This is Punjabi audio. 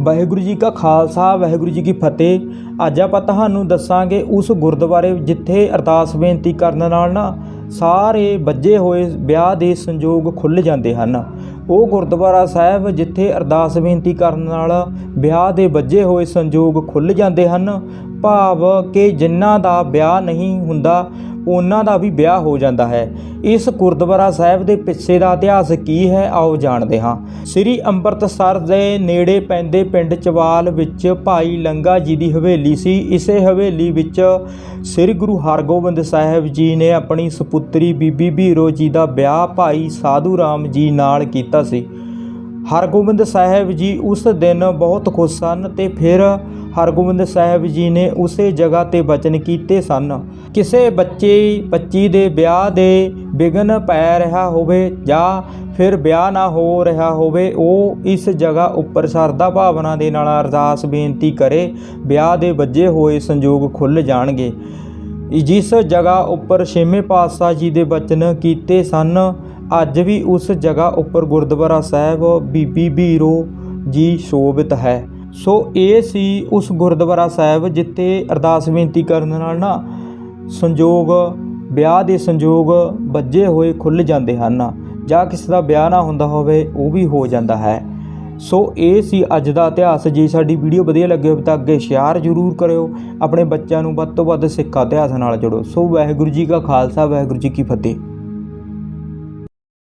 ਵਾਹਿਗੁਰੂ ਜੀ ਕਾ ਖਾਲਸਾ, ਵਾਹਿਗੁਰੂ ਜੀ ਕੀ ਫਤਿਹ। ਅੱਜ ਆਪਾਂ ਤੁਹਾਨੂੰ ਦੱਸਾਂਗੇ ਉਸ ਗੁਰਦੁਆਰੇ ਜਿੱਥੇ ਅਰਦਾਸ ਬੇਨਤੀ ਕਰਨ ਨਾਲ ਨਾ ਸਾਰੇ ਵੱਜੇ ਹੋਏ ਵਿਆਹ ਦੇ ਸੰਜੋਗ ਖੁੱਲ ਜਾਂਦੇ ਹਨ। ਉਹ ਗੁਰਦੁਆਰਾ ਸਾਹਿਬ ਜਿੱਥੇ ਅਰਦਾਸ ਬੇਨਤੀ ਕਰਨ ਨਾਲ ਵਿਆਹ ਦੇ ਵੱਜੇ ਹੋਏ ਸੰਜੋਗ ਖੁੱਲ ਜਾਂਦੇ ਹਨ। ਭਾਵ ਕਿ ਜਿਨ੍ਹਾਂ ਦਾ ਵਿਆਹ ਨਹੀਂ ਹੁੰਦਾ ਉਹਨਾਂ ਦਾ ਵੀ ਵਿਆਹ ਹੋ ਜਾਂਦਾ ਹੈ। ਇਸ ਗੁਰਦੁਆਰਾ ਸਾਹਿਬ ਦੇ ਪਿੱਛੇ ਦਾ ਇਤਿਹਾਸ ਕੀ ਹੈ, ਆਓ ਜਾਣਦੇ ਹਾਂ। ਸ੍ਰੀ ਅੰਮ੍ਰਿਤਸਰ ਦੇ ਨੇੜੇ ਪੈਂਦੇ ਪਿੰਡ ਚਵਾਲ ਵਿੱਚ ਭਾਈ ਲੰਗਾ ਜੀ ਦੀ ਹਵੇਲੀ ਸੀ। ਇਸੇ ਹਵੇਲੀ ਵਿੱਚ ਸ੍ਰੀ ਗੁਰੂ ਹਰਗੋਬਿੰਦ ਸਾਹਿਬ ਜੀ ਨੇ ਆਪਣੀ ਸੁਪੁੱਤਰੀ ਬੀਬੀ ਭੀਰੋ ਜੀ ਦਾ ਵਿਆਹ ਭਾਈ ਸਾਧੂ ਰਾਮ ਜੀ ਨਾਲ ਕੀਤਾ ਸੀ। ਹਰਗੋਬਿੰਦ ਸਾਹਿਬ ਜੀ ਉਸ ਦਿਨ ਬਹੁਤ ਖੁਸ਼ ਸਨ ਤੇ ਫਿਰ ਹਰਗੋਬਿੰਦ ਸਾਹਿਬ ਜੀ ਨੇ ਉਸੇ ਜਗ੍ਹਾ ਤੇ ਬਚਨ ਕੀਤੇ ਸਨ। ਕਿਸੇ ਬੱਚੇ ਬੱਚੀ ਦੇ ਵਿਆਹ ਦੇ ਵਿਘਨ ਪੈ ਰਿਹਾ ਹੋਵੇ ਜਾਂ ਫਿਰ ਵਿਆਹ ਨਾ ਹੋ ਰਿਹਾ ਹੋਵੇ, ਉਹ ਇਸ ਜਗ੍ਹਾ ਉੱਪਰ ਸਰਦਾ ਭਾਵਨਾ ਦੇ ਨਾਲ ਅਰਦਾਸ ਬੇਨਤੀ ਕਰੇ, ਵਿਆਹ ਦੇ ਵੱਜੇ ਹੋਏ ਸੰਜੋਗ ਖੁੱਲ ਜਾਣਗੇ। ਜਿਸ ਜਗ੍ਹਾ ਉੱਪਰ ਛੇਵੇਂ ਪਾਤਸ਼ਾਹ ਜੀ ਦੇ ਬਚਨ ਕੀਤੇ ਸਨ, ਅੱਜ ਵੀ ਉਸ ਜਗ੍ਹਾ ਉੱਪਰ ਗੁਰਦੁਆਰਾ ਸਾਹਿਬ ਬੀਬੀ ਭੀਰੋ ਜੀ ਸ਼ੋਭਿਤ ਹੈ। ਸੋ ਇਹ ਸੀ ਉਸ ਗੁਰਦੁਆਰਾ ਸਾਹਿਬ ਜਿੱਥੇ ਅਰਦਾਸ ਬੇਨਤੀ ਕਰਨ ਨਾਲ ਨਾ ਸੰਜੋਗ, ਵਿਆਹ ਦੇ ਸੰਜੋਗ ਵੱਜੇ ਹੋਏ ਖੁੱਲ ਜਾਂਦੇ ਹਨ। ਜਾਂ ਕਿਸੇ ਦਾ ਵਿਆਹ ਨਾ ਹੁੰਦਾ ਹੋਵੇ, ਉਹ ਵੀ ਹੋ ਜਾਂਦਾ ਹੈ। ਸੋ ਇਹ ਸੀ ਅੱਜ ਦਾ ਇਤਿਹਾਸ। ਜੇ ਸਾਡੀ ਵੀਡੀਓ ਵਧੀਆ ਲੱਗੇ ਹੋਵੇ ਤਾਂ ਅੱਗੇ ਸ਼ੇਅਰ ਜ਼ਰੂਰ ਕਰਿਓ। ਆਪਣੇ ਬੱਚਿਆਂ ਨੂੰ ਵੱਧ ਤੋਂ ਵੱਧ ਸਿੱਖਾ ਇਤਿਹਾਸ ਨਾਲ ਜੋੜੋ। ਸੋ ਵਾਹਿਗੁਰੂ ਜੀ ਕਾ ਖਾਲਸਾ, ਵਾਹਿਗੁਰੂ ਜੀ ਕੀ ਫਤਿਹ।